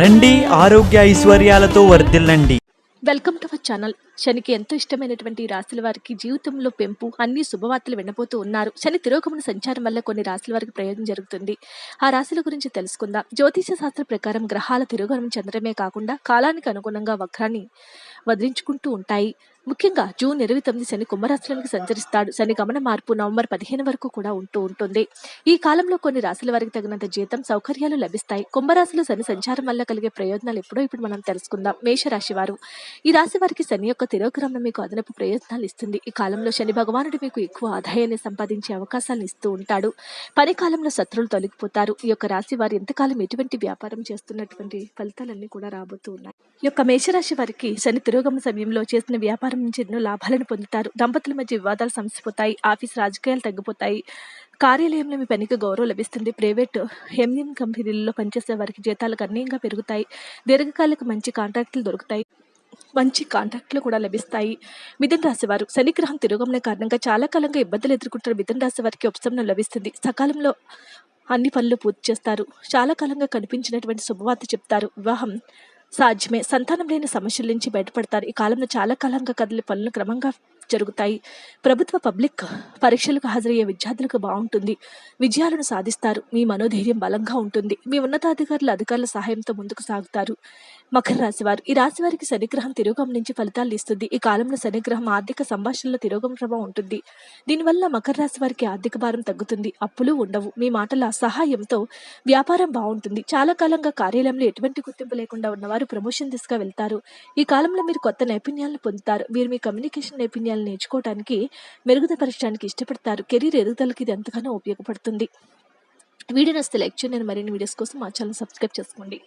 రండి ఆరోగ్య ఐశ్వర్యాలతో వర్ధిల్లండి. వెల్కమ్ టు అవర్ ఛానల్ శనికి ఎంతో ఇష్టమైనటువంటి రాశుల వారికి జీవితంలో పెంపు అన్ని శుభవార్తలు వినబోతూ ఉన్నారు. శని తిరోగమన సంచారం వల్ల కొన్ని రాశుల వారికి ప్రయోజనం జరుగుతుంది. ఆ రాశుల గురించి తెలుసుకుందాం. జ్యోతిష శాస్త్ర ప్రకారం గ్రహాల తిరోగమనం చెందడమే కాకుండా కాలానికి అనుగుణంగా వక్రాన్ని వదిలించుకుంటూ ఉంటాయి. ముఖ్యంగా జూన్ ఇరవై తొమ్మిది శని కుంభరాశులకు సంచరిస్తాడు. శని గమన మార్పు నవంబర్ పదిహేను వరకు కూడా ఉంటూ ఉంటుంది. ఈ కాలంలో కొన్ని రాశుల వారికి తగినంత జీతం సౌకర్యాలు లభిస్తాయి. కుంభరాశిలో శని సంచారం వల్ల కలిగే ప్రయోజనాలు ఎప్పుడో ఇప్పుడు మనం తెలుసుకుందాం. మేషరాశి వారు. ఈ రాశి వారికి శని యొక్క తిరోగమనం మీకు అదనపు ప్రయత్నాలు ఇస్తుంది. ఈ కాలంలో శని భగవానుడు మీకు ఎక్కువ ఆదాయాన్ని సంపాదించే అవకాశాలను ఇస్తూ ఉంటాడు. పని కాలంలో శత్రువులు తొలగిపోతారు. ఈ యొక్క రాశి వారు ఎంతకాలం ఎటువంటి వ్యాపారం చేస్తున్నటువంటి ఫలితాలన్నీ కూడా రాబోతూ ఉన్నాయి. ఈ యొక్క మేషరాశి వారికి శని తిరోగమన సమయంలో చేసిన వ్యాపారం నుంచి ఎన్నో లాభాలను పొందుతారు. దంపతుల మధ్య వివాదాలు సమసిపోతాయి. ఆఫీస్ రాజకీయాలు తగ్గిపోతాయి. కార్యాలయంలో మీ పనికి గౌరవం లభిస్తుంది. ప్రైవేట్ ఎంఎం కంపెనీలలో పనిచేసే వారికి జీతాలు గణనీయంగా పెరుగుతాయి. దీర్ఘకాలిక మంచి కాంట్రాక్టులు దొరుకుతాయి. మంచి కాంట్రాక్ట్లు కూడా లభిస్తాయి. మిథున రాశి వారు శనిగ్రహం తిరోగమన కారణంగా చాలా కాలంగా ఇబ్బందులు ఎదుర్కొంటున్న మిథున రాశి వారికి ఉపశమనం లభిస్తుంది. సకాలంలో అన్ని పనులు పూర్తి చేస్తారు. చాలా కాలంగా కనిపించినటువంటి శుభవార్త చెప్తారు. వివాహం సాధ్యమే. సంతానం లేని సమస్యల నుంచి బయటపడతారు. ఈ కాలంలో చాలా కాలంగా కదిలే పనులు క్రమంగా జరుగుతాయి. ప్రభుత్వ పబ్లిక్ పరీక్షలకు హాజరయ్యే విద్యార్థులకు బాగుంటుంది. విజయాలను సాధిస్తారు. మీ మనోధైర్యం బలంగా ఉంటుంది. మీ ఉన్నతాధికారుల అధికారుల సహాయంతో ముందుకు సాగుతారు. మకర రాశి వారు. ఈ రాశి వారికి శనిగ్రహం తిరోగం నుంచి ఫలితాలు ఇస్తుంది. ఈ కాలంలో శనిగ్రహం ఆర్థిక సంభాషణలో తిరోగం ప్రభావం ఉంటుంది. దీనివల్ల మకర రాశి వారికి ఆర్థిక భారం తగ్గుతుంది. అప్పులు ఉండవు. మీ మాటల సహాయంతో వ్యాపారం బాగుంటుంది. చాలా కాలంగా కార్యాలయంలో ఎటువంటి గుర్తింపు లేకుండా ఉన్నవారు ప్రమోషన్ దిశగా వెళ్తారు. ఈ కాలంలో మీరు కొత్త నైపుణ్యాలను పొందుతారు. మీరు మీ కమ్యూనికేషన్ నైపుణ్యాలను నేర్చుకోవడానికి మెరుగుదపరచడానికి ఇష్టపడతారు. కెరీర్ ఎదుగుదలకి ఇది ఎంతగానో ఉపయోగపడుతుంది. వీడియో నచ్చితే లైక్ చేయండి. నేను మరిన్ని వీడియోస్ కోసం మా ఛానల్ సబ్స్క్రైబ్ చేసుకోండి.